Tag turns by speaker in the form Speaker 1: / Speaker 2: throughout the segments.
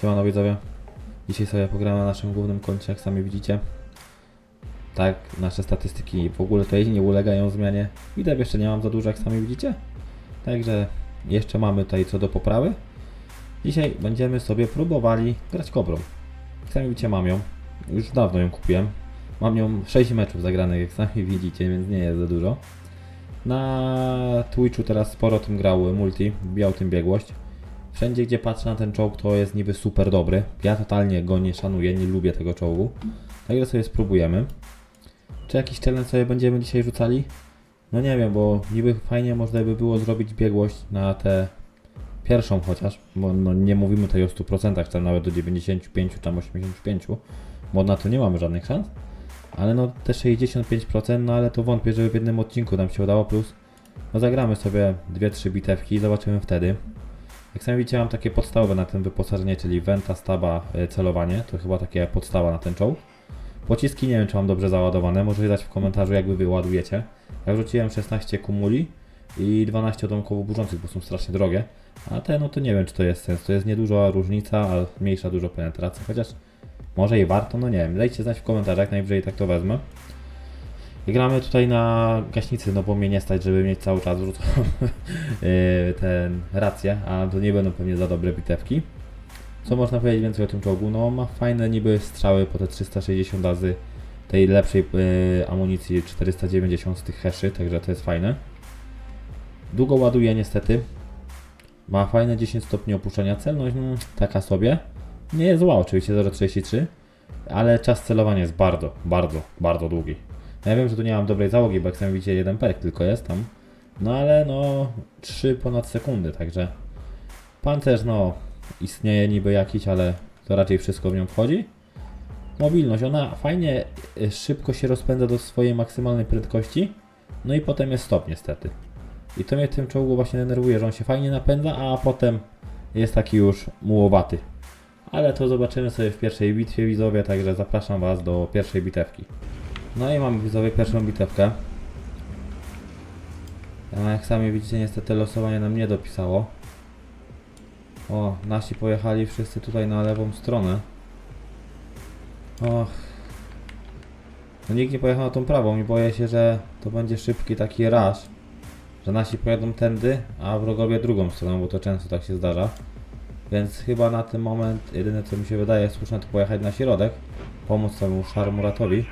Speaker 1: Siemano widzowie. Dzisiaj sobie pogramy na naszym głównym koncie, jak sami widzicie. Tak, nasze statystyki w ogóle tutaj nie ulegają zmianie. Widać jeszcze nie mam za dużo, jak sami widzicie. Także jeszcze mamy tutaj co do poprawy. Dzisiaj będziemy sobie próbowali grać kobrą. Jak sami widzicie mam ją. Już dawno ją kupiłem. Mam ją 6 meczów zagranych, jak sami widzicie, więc nie jest za dużo. Na Twitchu teraz sporo tym grał multi, wbijał tym biegłość. Wszędzie gdzie patrzę na ten czołg to jest niby super dobry. Ja totalnie go nie szanuję, nie lubię tego czołgu. Także sobie spróbujemy. Czy jakiś challenge sobie będziemy dzisiaj rzucali? No nie wiem, bo niby fajnie można by było zrobić biegłość na tę pierwszą chociaż, bo no nie mówimy tutaj o 100%, tam nawet do 95 czy tam 85, bo na to nie mamy żadnych szans. Ale no te 65%, no ale to wątpię, żeby w jednym odcinku nam się udało, plus no zagramy sobie 2-3 bitewki i zobaczymy wtedy. Jak sami widzicie mam takie podstawowe na tym wyposażenie, czyli Venta, Staba, e, celowanie, to chyba takie podstawa na ten czołg. Pociski nie wiem czy mam dobrze załadowane, możecie dać w komentarzu jak wy wyładujecie. Ja wrzuciłem 16 kumuli i 12 odłamkowo burzących, bo są strasznie drogie. A te no to nie wiem czy to jest sens, to jest nieduża różnica, a mniejsza dużo penetracja, chociaż może i warto, no nie wiem. Dajcie znać w komentarzach, najwyżej tak to wezmę. Gramy tutaj na gaśnicy, no bo mnie nie stać, żeby mieć cały czas rzucał ten rację, a to nie będą pewnie za dobre bitewki. Co można powiedzieć więcej o tym czołgu? No ma fajne niby strzały po te 360 razy tej lepszej e, amunicji 490 z tych heszy, także to jest fajne. Długo ładuje niestety. Ma fajne 10 stopni opuszczenia celność, mm, taka sobie. Nie jest zła oczywiście 0,33, ale czas celowania jest bardzo, bardzo, bardzo długi. Ja wiem, że tu nie mam dobrej załogi, bo jak sami widzicie jeden perk tylko jest tam. No ale no 3 ponad sekundy, także pancerz no istnieje niby jakiś, ale to raczej wszystko w nią wchodzi. Mobilność, ona fajnie y, szybko się rozpędza do swojej maksymalnej prędkości, no i potem jest stop niestety. I to mnie w tym czołgu właśnie denerwuje, że on się fajnie napędza, a potem jest taki już mułowaty. Ale to zobaczymy sobie w pierwszej bitwie widzowie, także zapraszam Was do pierwszej bitewki. No i mamy widzowie pierwszą bitewkę. No, jak sami widzicie, niestety losowanie nam nie dopisało. O, nasi pojechali wszyscy tutaj na lewą stronę. Och. No nikt nie pojechał na tą prawą i boję się, że to będzie szybki taki rush. Że nasi pojadą tędy, a wrogowie drugą stroną, bo to często tak się zdarza. Więc chyba na ten moment jedyne co mi się wydaje słuszne to pojechać na środek. Pomóc temu Szarmuratowi.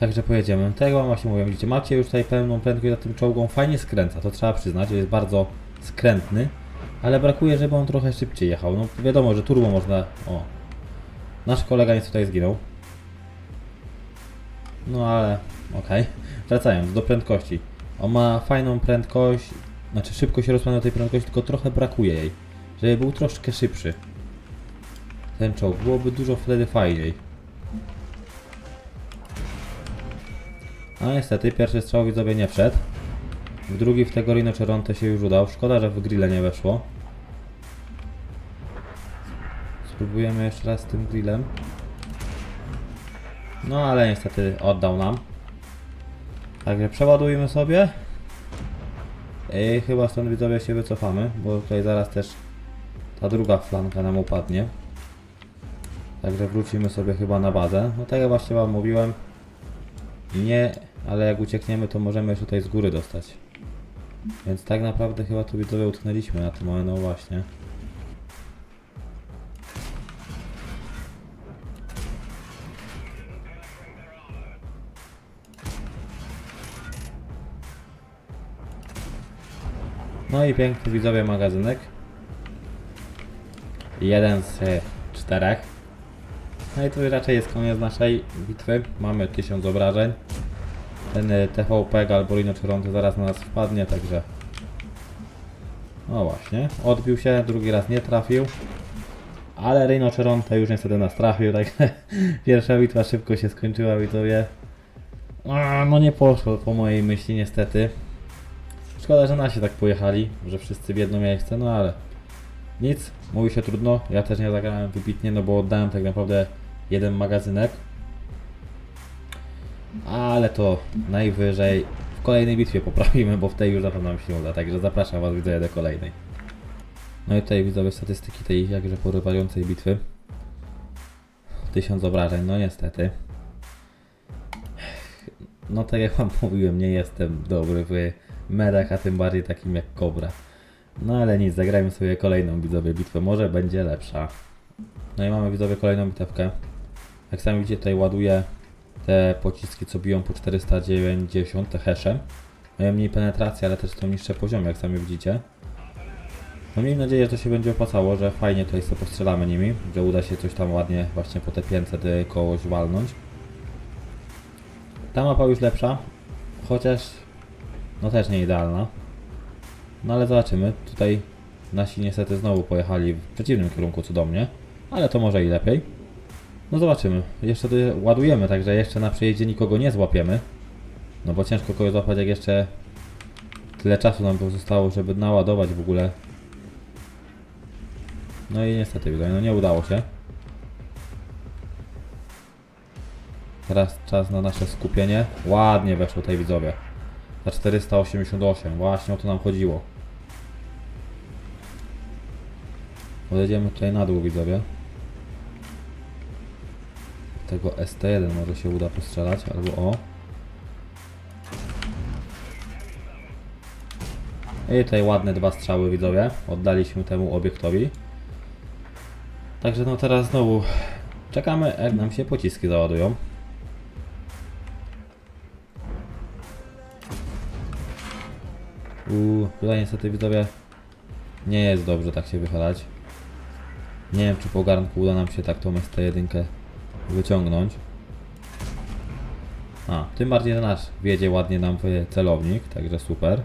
Speaker 1: Także pojedziemy. Tego właśnie mówię, widzicie, macie już tutaj pełną prędkość za tym czołgą, fajnie skręca, to trzeba przyznać, jest bardzo skrętny, ale brakuje, żeby on trochę szybciej jechał. No wiadomo, że turbo można... O, nasz kolega nic tutaj zginął. No ale, okej. Wracając do prędkości. On ma fajną prędkość, znaczy szybko się rozpędza tej prędkości, tylko trochę brakuje jej. Żeby był troszkę szybszy. Ten czołg, byłoby dużo wtedy fajniej. No niestety, pierwszy strzał widzowie nie wszedł. W drugi w tego Rino Cheronte się już udał. Szkoda, że w grille nie weszło. Spróbujemy jeszcze raz tym grillem. No ale niestety oddał nam. Także przeładujmy sobie. I chyba stąd widzowie się wycofamy, bo tutaj zaraz też ta druga flanka nam upadnie. Także wrócimy sobie chyba na bazę. No tak jak właśnie wam mówiłem. Nie, ale jak uciekniemy to możemy jeszcze tutaj z góry dostać. Więc tak naprawdę chyba tu widzowie utknęliśmy na tym moment, no właśnie. No i piękny widzowie magazynek. Jeden z czterech. No i tu raczej jest koniec naszej bitwy. Mamy 1000 obrażeń. Ten y, TVP albo Rino Cheronte zaraz na nas wpadnie, także... No właśnie, odbił się, drugi raz nie trafił. Ale Rino Cheronte już niestety nas trafił, także pierwsza bitwa szybko się skończyła, widzowie. No nie poszło po mojej myśli niestety. Szkoda, że nasi tak pojechali, że wszyscy w jedno miejsce, no ale nic, mówi się trudno. Ja też nie zagrałem wybitnie, no bo oddałem tak naprawdę jeden magazynek. Ale to najwyżej w kolejnej bitwie poprawimy, bo w tej już na pewno nam się uda. Także zapraszam Was widzę do kolejnej. No i tutaj widzowie statystyki tej jakże porywającej bitwy. Tysiąc obrażeń, no niestety. No tak jak wam mówiłem, nie jestem dobry w medach, a tym bardziej takim jak Cobra. No ale nic, zagrajmy sobie kolejną widzowie bitwę, może będzie lepsza. No i mamy widzowie kolejną bitewkę. Jak sami widzicie tutaj ładuję te pociski, co biją po 490, te hesze. Mają mniej penetracji, ale też są niższe poziomy, jak sami widzicie. No miejmy nadzieję, że to się będzie opłacało, że fajnie tutaj sobie postrzelamy nimi, że uda się coś tam ładnie właśnie po te 500 kogoś walnąć. Ta mapa już lepsza, chociaż no też nie idealna. No ale zobaczymy. Tutaj nasi niestety znowu pojechali w przeciwnym kierunku co do mnie, ale to może i lepiej. No zobaczymy. Jeszcze ładujemy, także jeszcze na przejeździe nikogo nie złapiemy. No bo ciężko kogoś złapać, jak jeszcze tyle czasu nam pozostało, żeby naładować w ogóle. No i niestety, widzowie, no nie udało się. Teraz czas na nasze skupienie. Ładnie weszło tej widzowie. Za 488, właśnie o to nam chodziło. Pojedziemy tutaj na dół widzowie. Tego ST1 może się uda postrzelać, albo o. I tutaj ładne dwa strzały widzowie. Oddaliśmy temu obiektowi. Także no teraz znowu czekamy jak nam się pociski załadują. Tutaj niestety widzowie nie jest dobrze tak się wychylać. Nie wiem czy po garnku uda nam się tak tą ST1 wyciągnąć. A, tym bardziej, że nasz wiedzie ładnie nam w celownik, także super.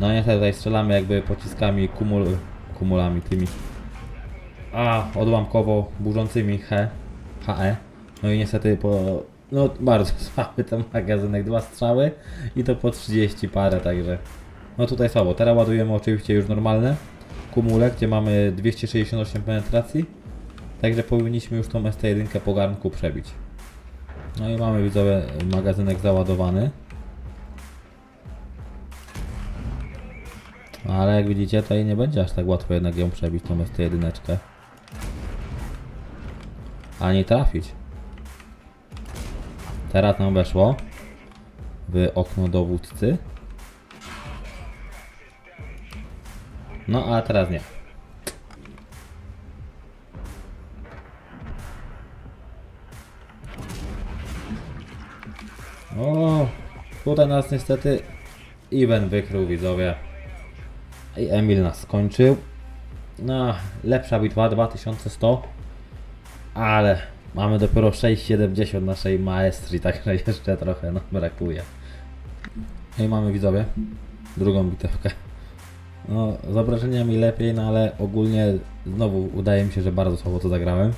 Speaker 1: No niestety tutaj strzelamy jakby pociskami kumul, kumulami tymi. A, odłamkowo burzącymi he, HE. No i niestety po... No bardzo słaby ten magazynek, dwa strzały i to po 30 parę, także... No tutaj słabo. Teraz ładujemy oczywiście już normalne kumule, gdzie mamy 268 penetracji. Także powinniśmy już tą ST1 po garnku przebić. No i mamy widzowie magazynek załadowany. Ale jak widzicie, tutaj nie będzie aż tak łatwo jednak ją przebić, tą ST1. Ani trafić. Teraz nam weszło w okno dowódcy. No a teraz nie. O, tutaj nas niestety Iwen wykrył widzowie. I Emil nas skończył. No, lepsza bitwa 2100. Ale mamy dopiero 6,70 naszej maestrii, także jeszcze trochę nam brakuje. No i mamy widzowie drugą bitewkę. No, z obrażeniami lepiej, no ale ogólnie znowu udaje mi się, że bardzo słabo to zagrałem.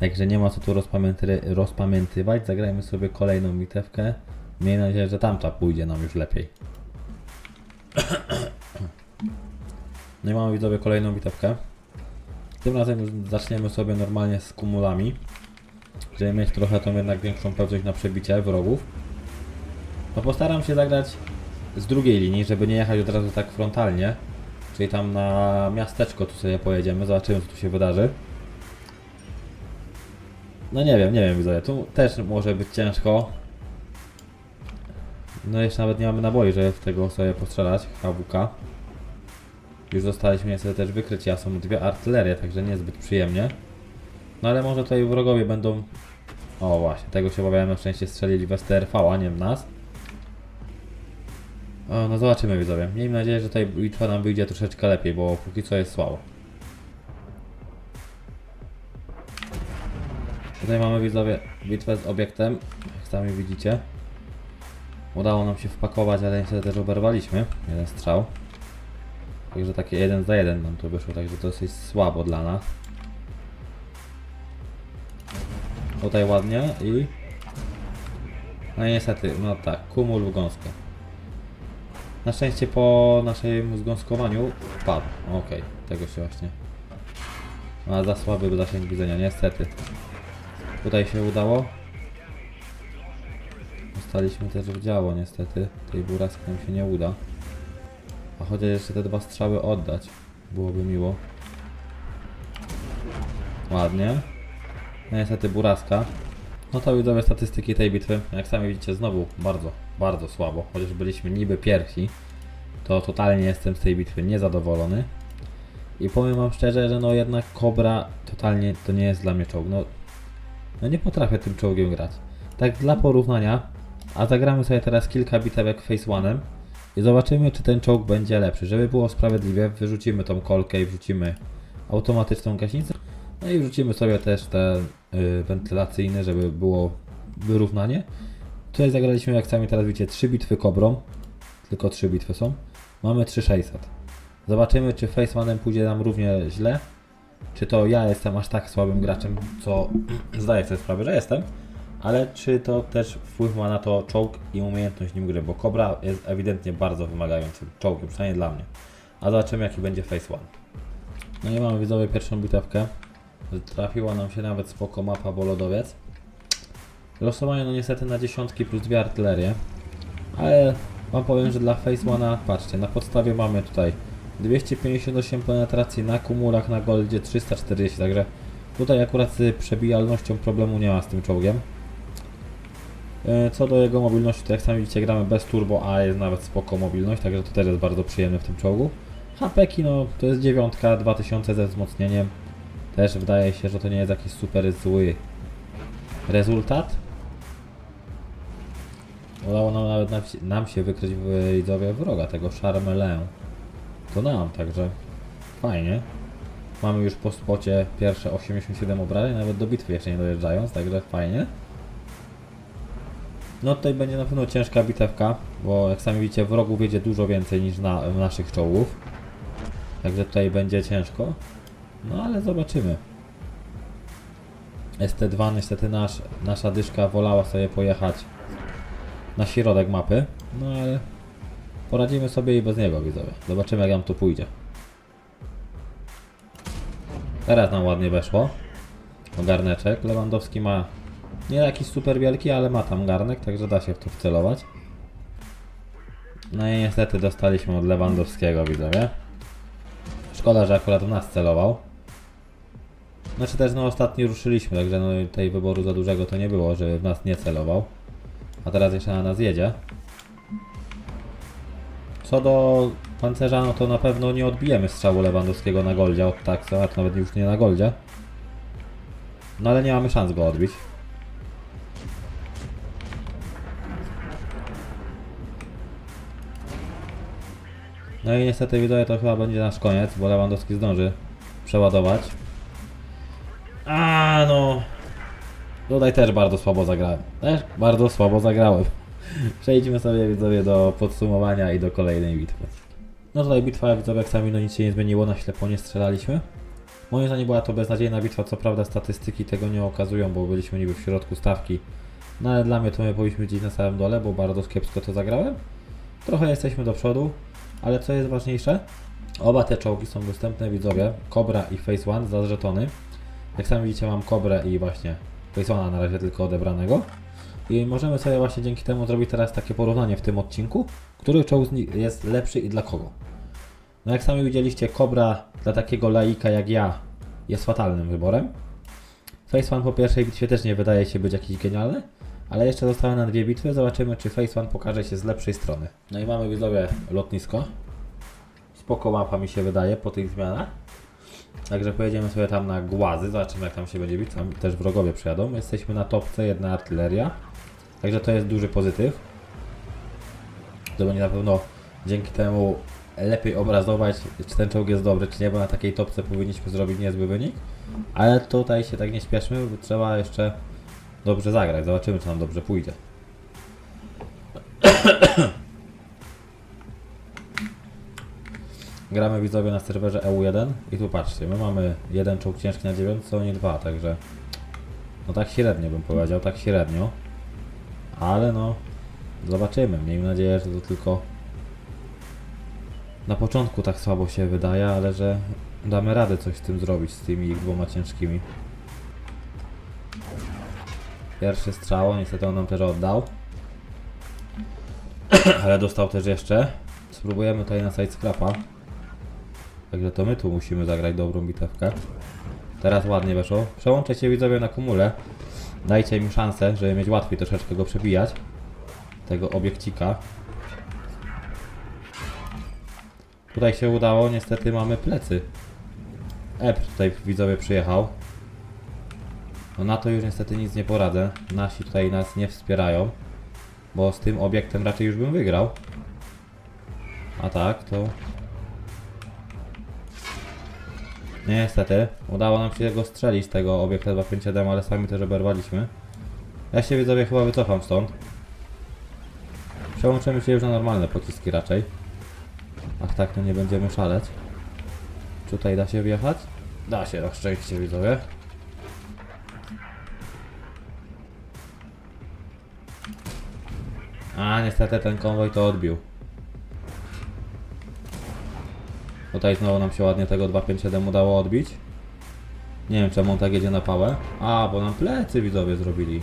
Speaker 1: Także nie ma co tu rozpamięty, rozpamiętywać. Zagrajmy sobie kolejną bitewkę. Miejmy nadzieję, że tamta pójdzie nam już lepiej. No i mamy widzowie kolejną bitewkę. Tym razem już zaczniemy sobie normalnie z kumulami. Żeby mieć trochę tą jednak większą pewność na przebicie wrogów. No postaram się zagrać z drugiej linii, żeby nie jechać od razu tak frontalnie. Czyli tam na miasteczko tu sobie pojedziemy, zobaczymy co tu się wydarzy. No nie wiem, nie wiem widzowie, tu też może być ciężko. No jeszcze nawet nie mamy naboi, żeby w tego sobie postrzelać, HWK. Już zostaliśmy niestety też wykryci, a są dwie artylerie, także niezbyt przyjemnie. No ale może tutaj wrogowie będą... O właśnie, tego się obawiałem, na szczęście strzelili w STRV, a nie w nas. O, no zobaczymy widzowie. Miejmy nadzieję, że tutaj bitwa nam wyjdzie troszeczkę lepiej, bo póki co jest słabo. Tutaj mamy widzowie bitwę z obiektem, jak sami widzicie. Udało nam się wpakować, ale niestety też oberwaliśmy. Jeden strzał. Także takie jeden za jeden nam to wyszło, także to dosyć słabo dla nas. Tutaj ładnie i... No i niestety, no tak, kumul w gąskę. Na szczęście po naszym zgąskowaniu padł. Okej, tego się właśnie. Ma za słaby zasięg widzenia, niestety. Tutaj się udało. Zostaliśmy też w działo, niestety. Tej buraski nam się nie uda. A chociaż jeszcze te dwa strzały oddać. Byłoby miło. Ładnie. No niestety buraska. No to widzowie statystyki tej bitwy. Jak sami widzicie znowu bardzo, bardzo słabo. Chociaż byliśmy niby pierwsi. To totalnie jestem z tej bitwy niezadowolony. I powiem wam szczerze, że no jednak Kobra totalnie to nie jest dla mnie czołg. No, no nie potrafię tym czołgiem grać. Tak dla porównania, a zagramy sobie teraz kilka bitewek Face One'em i zobaczymy, czy ten czołg będzie lepszy. Żeby było sprawiedliwie, wyrzucimy tą kolkę i wrzucimy automatyczną gaśnicę. No i wrzucimy sobie też te y, wentylacyjne, żeby było wyrównanie. Tutaj zagraliśmy, jak sami teraz widzicie, trzy bitwy Kobrą. Tylko trzy bitwy są. Mamy 3600. Zobaczymy, czy Face One'em pójdzie nam równie źle. Czy to ja jestem aż tak słabym graczem, co zdaję sobie sprawę, że jestem. Ale czy to też wpływ ma na to czołg i umiejętność nim gry, bo Cobra jest ewidentnie bardzo wymagającym czołgiem, przynajmniej dla mnie. A zobaczymy jaki będzie Face One. No i mamy widzowie pierwszą bitewkę. Trafiła nam się nawet spoko mapa, bo lodowiec. Losowanie no niestety na dziesiątki plus dwie artylerie. Ale wam powiem, że dla Face One'a, patrzcie, na podstawie mamy tutaj 258 penetracji na kumulach na goldzie 340, także tutaj akurat z przebijalnością problemu nie ma z tym czołgiem. E, Co do jego mobilności, to jak sami widzicie gramy bez turbo, a jest nawet spoko mobilność, także to też jest bardzo przyjemne w tym czołgu. HPki no to jest dziewiątka, 2000 ze wzmocnieniem. Też wydaje się, że to nie jest jakiś super zły rezultat. Udało nam nawet nam, się wykryć widzowie wroga, tego Charmelę. To nam, także fajnie. Mamy już po spocie pierwsze 87 obrażeń, nawet do bitwy jeszcze nie dojeżdżając, także fajnie. No tutaj będzie na pewno ciężka bitewka, bo jak sami widzicie wrogów jedzie dużo więcej niż na naszych czołgów. Także tutaj będzie ciężko. No ale zobaczymy. ST2 niestety nasz, nasza dyszka wolała sobie pojechać na środek mapy. No ale poradzimy sobie i bez niego widzowie. Zobaczymy jak nam to pójdzie. Teraz nam ładnie weszło. Garneczek. Lewandowski ma nie jakiś super wielki, ale ma tam garnek, także da się w to wcelować. No i niestety dostaliśmy od Lewandowskiego widzowie. Szkoda, że akurat w nas celował. Znaczy też no ostatnio ruszyliśmy, także no tej wyboru za dużego to nie było, że w nas nie celował. A teraz jeszcze na nas jedzie. Co do pancerza, no to na pewno nie odbijemy strzału Lewandowskiego na goldzie od taksa, a to nawet już nie na goldzie. No ale nie mamy szans go odbić. No i niestety widzowie to chyba będzie nasz koniec, bo Lewandowski zdąży przeładować. No. Tutaj też bardzo słabo zagrałem. Też bardzo słabo zagrałem. Przejdźmy sobie widzowie do podsumowania i do kolejnej bitwy. No tutaj bitwa widzowie jak sami no nic się nie zmieniło, na ślepo nie strzelaliśmy. Moim zdaniem była to beznadziejna bitwa, co prawda statystyki tego nie okazują, bo byliśmy niby w środku stawki. No ale dla mnie to my powinniśmy gdzieś na samym dole, bo bardzo kiepsko to zagrałem. Trochę jesteśmy do przodu, ale co jest ważniejsze? Oba te czołgi są dostępne widzowie, Cobra i Face One za żetony. Jak sami widzicie mam Cobrę i właśnie Face One'a na razie tylko odebranego. I możemy sobie właśnie dzięki temu zrobić teraz takie porównanie w tym odcinku, który czołg jest lepszy i dla kogo. No jak sami widzieliście, Cobra dla takiego laika jak ja jest fatalnym wyborem. Face One po pierwszej bitwie też nie wydaje się być jakiś genialny, ale jeszcze zostały na dwie bitwy, zobaczymy czy Face One pokaże się z lepszej strony. No i mamy widzowie lotnisko. Spoko mapa mi się wydaje po tych zmianach. Także pojedziemy sobie tam na głazy, zobaczymy jak tam się będzie bić, tam też wrogowie przyjadą. Jesteśmy na topce, jedna artyleria. Także to jest duży pozytyw. To będzie na pewno dzięki temu lepiej obrazować, czy ten czołg jest dobry, czy nie, bo na takiej topce powinniśmy zrobić niezły wynik. Ale tutaj się tak nie śpieszmy, bo trzeba jeszcze dobrze zagrać. Zobaczymy, czy nam dobrze pójdzie. Gramy widzowie na serwerze EU1 i tu patrzcie, my mamy jeden czołg ciężki na 9, co oni dwa, także no tak średnio bym powiedział, tak średnio. Ale no, zobaczymy. Miejmy nadzieję, że to tylko na początku tak słabo się wydaje, ale że damy radę coś z tym zrobić, z tymi dwoma ciężkimi. Pierwszy strzał, niestety on nam też oddał. ale dostał też jeszcze. spróbujemy tutaj na side scrapa. Także to my tu musimy zagrać dobrą bitewkę. Teraz ładnie weszło. Przełączę się widzowie na kumulę. Dajcie mi szansę, żeby mieć łatwiej troszeczkę go przebijać. Tego obiekcika. Tutaj się udało, niestety mamy plecy. Ep tutaj widzowie przyjechał. No na to już niestety nic nie poradzę. Nasi tutaj nas nie wspierają. Bo z tym obiektem raczej już bym wygrał. A tak, to... Niestety, udało nam się go strzelić tego obiekta 257, ale sami też oberwaliśmy. Ja się widzowie chyba wycofam stąd. Przełączymy się już na normalne pociski raczej. Ach tak, to nie będziemy szaleć. Tutaj da się wjechać? Da się, na szczęście widzowie. A, niestety ten konwoj to odbił. Tutaj znowu nam się ładnie tego 257 udało odbić. Nie wiem czemu on tak jedzie na pałę. A, bo nam plecy widzowie zrobili.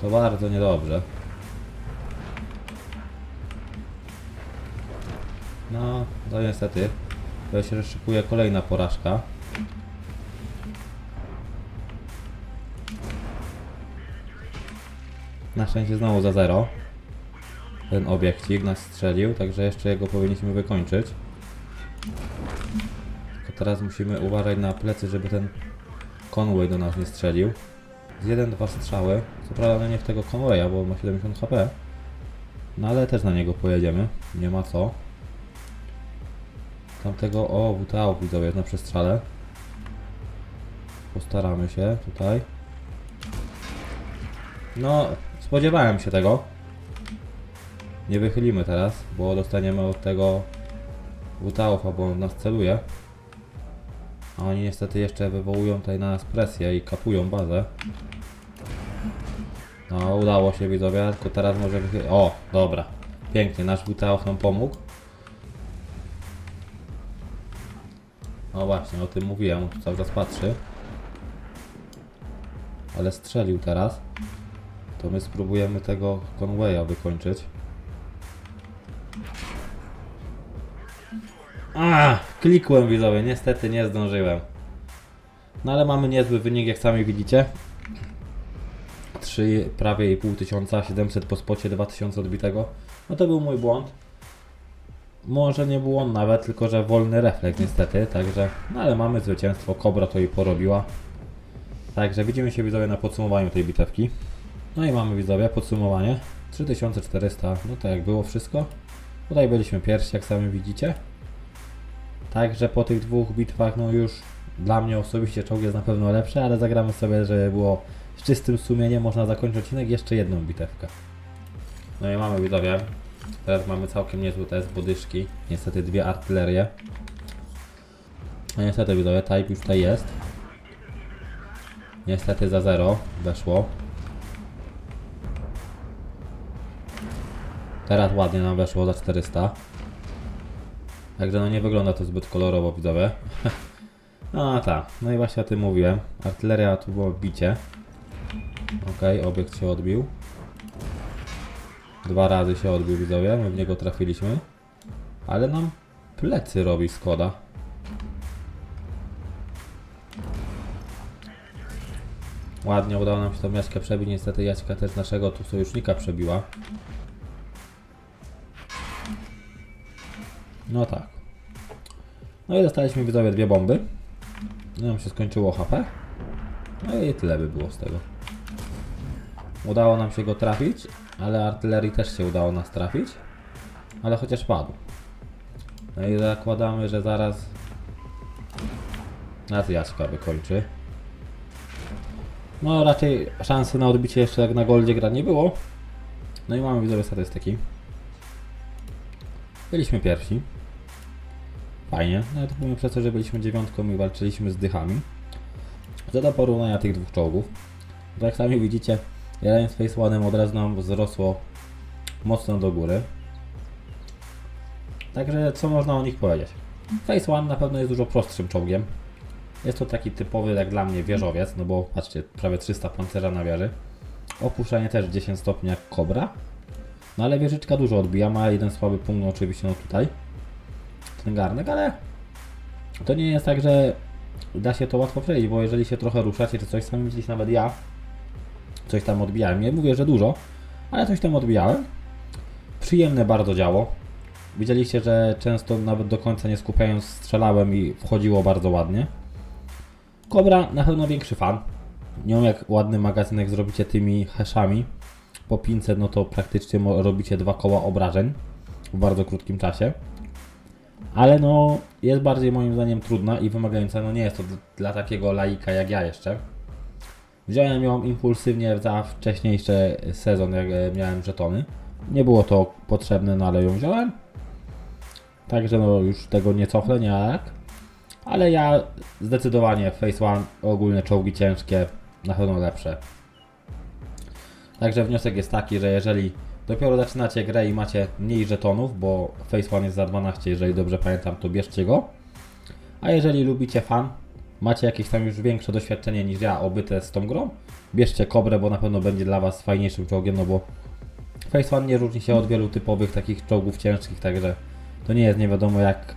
Speaker 1: To bardzo niedobrze. No, to niestety. To się szykuje kolejna porażka. Na szczęście znowu za zero. Ten obiekcik nas strzelił, także jeszcze jego powinniśmy wykończyć. Teraz musimy uważać na plecy, żeby ten Conway do nas nie strzelił. Z jeden, dwa strzały. Co prawda no nie w tego Conwaya, bo ma 70 HP. No ale też na niego pojedziemy. Nie ma co. Tamtego, o, WTO widzowie na przestrzale. Postaramy się tutaj. No, spodziewałem się tego. Nie wychylimy teraz, bo dostaniemy od tego WTO, bo on nas celuje. A oni niestety jeszcze wywołują tutaj na nas presję i kapują bazę. No, udało się widzowie, tylko teraz może. O, dobra. Pięknie, nasz WTO nam pomógł. No właśnie, o tym mówiłem, on tu cały czas patrzy. Ale strzelił teraz. To my spróbujemy tego Conwaya wykończyć. A, klikłem widzowie, niestety nie zdążyłem. No ale mamy niezły wynik, jak sami widzicie. 3, prawie i pół tysiąca, 700 po spocie, 2000 odbitego. No to był mój błąd. Może nie był on nawet, tylko że wolny refleks niestety, także, no ale mamy zwycięstwo, Kobra to i porobiła. Także widzimy się widzowie na podsumowaniu tej bitewki. No i mamy widzowie podsumowanie. 3400, no to jak było wszystko. Tutaj byliśmy pierwsi, jak sami widzicie. Także po tych dwóch bitwach, no już dla mnie osobiście czołg jest na pewno lepszy, ale zagramy sobie, żeby było z czystym sumieniem, można zakończyć odcinek jeszcze jedną bitewkę. No i mamy widzowie. Teraz mamy całkiem niezły test, bodyszki. Niestety dwie artylerie. No niestety widzowie, type już tutaj jest. Niestety za zero weszło. Teraz ładnie nam weszło za 400. Także no nie wygląda to zbyt kolorowo widzowie. No tak, no i właśnie o tym mówiłem. Artyleria tu było bicie. Okej, obiekt się odbił. Dwa razy się odbił widzowie, my w niego trafiliśmy. Ale nam plecy robi Skoda. Ładnie udało nam się tą Jaśkę przebić, niestety Jaśka też naszego tu sojusznika przebiła. No tak. No i dostaliśmy widzowie dwie bomby. No nam się skończyło HP. No i tyle by było z tego. Udało nam się go trafić, ale artylerii też się udało nas trafić. Ale chociaż padł. No i zakładamy, że zaraz nas Jaśka wykończy. No raczej szansy na odbicie jeszcze jak na goldzie gra nie było. No i mamy widzowie statystyki. Byliśmy pierwsi. Fajnie, nawet pomimo przez to, że byliśmy dziewiątką i walczyliśmy z dychami. Co do porównania tych dwóch czołgów, to jak sami widzicie, z Face One'em od razu nam wzrosło mocno do góry. Także co można o nich powiedzieć? Face One na pewno jest dużo prostszym czołgiem. Jest to taki typowy, jak dla mnie, wieżowiec, no bo patrzcie, prawie 300 pancerza na wieży. Opuszczanie też 10 stopni jak Cobra. No ale wieżyczka dużo odbija, ma jeden słaby punkt, no oczywiście no tutaj. Garnek, ale to nie jest tak, że da się to łatwo przejść, bo jeżeli się trochę ruszacie czy coś, sami widzieliście nawet ja, coś tam odbijałem. Nie mówię, że dużo, ale coś tam odbijałem. Przyjemne bardzo działo. Widzieliście, że często nawet do końca nie skupiając strzelałem i wchodziło bardzo ładnie. Kobra na pewno większy fan. Nią jak ładny magazynek zrobicie tymi hashami po 500, no to praktycznie robicie dwa koła obrażeń w bardzo krótkim czasie. Ale no, jest bardziej moim zdaniem trudna i wymagająca. No nie jest to dla takiego laika jak ja jeszcze. Wziąłem ją impulsywnie za wcześniejszy sezon, jak e, miałem żetony. Nie było to potrzebne, no ale ją wziąłem. Także no już tego nie cofnę, nie jak. Ale ja zdecydowanie Face One, ogólnie czołgi ciężkie, na pewno lepsze. Także wniosek jest taki, że jeżeli dopiero zaczynacie grę i macie mniej żetonów, bo Face One jest za 12, jeżeli dobrze pamiętam, to bierzcie go. A jeżeli lubicie fan, macie jakieś tam już większe doświadczenie niż ja obyte z tą grą, bierzcie Kobrę, bo na pewno będzie dla Was fajniejszym czołgiem, no bo Face One nie różni się od wielu typowych takich czołgów ciężkich, także to nie jest nie wiadomo jak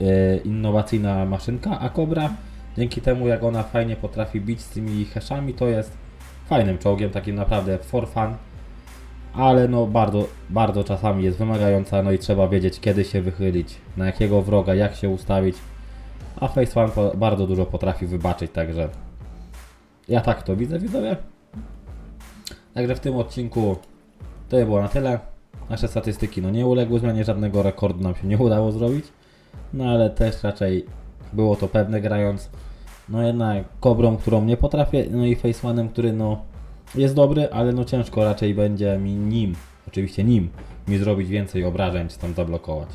Speaker 1: e, innowacyjna maszynka, a Cobra dzięki temu jak ona fajnie potrafi bić z tymi hashami, to jest fajnym czołgiem, takim naprawdę for fun, ale no bardzo, bardzo czasami jest wymagająca, no i trzeba wiedzieć kiedy się wychylić, na jakiego wroga, jak się ustawić, a Face One bardzo dużo potrafi wybaczyć, także ja tak to widzę widzowie. Także w tym odcinku to by było na tyle. Nasze statystyki no nie uległy zmianie, żadnego rekordu nam się nie udało zrobić. No ale też raczej było to pewne grając. No jednak Kobrą, którą nie potrafię, no i Facewanem, który no jest dobry, ale no ciężko raczej będzie mi nim, oczywiście nim, mi zrobić więcej obrażeń, czy tam zablokować.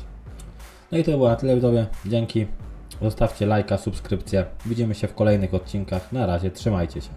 Speaker 1: No i to było na tyle widzowie. Dzięki. Zostawcie lajka, subskrypcję. Widzimy się w kolejnych odcinkach. Na razie, trzymajcie się.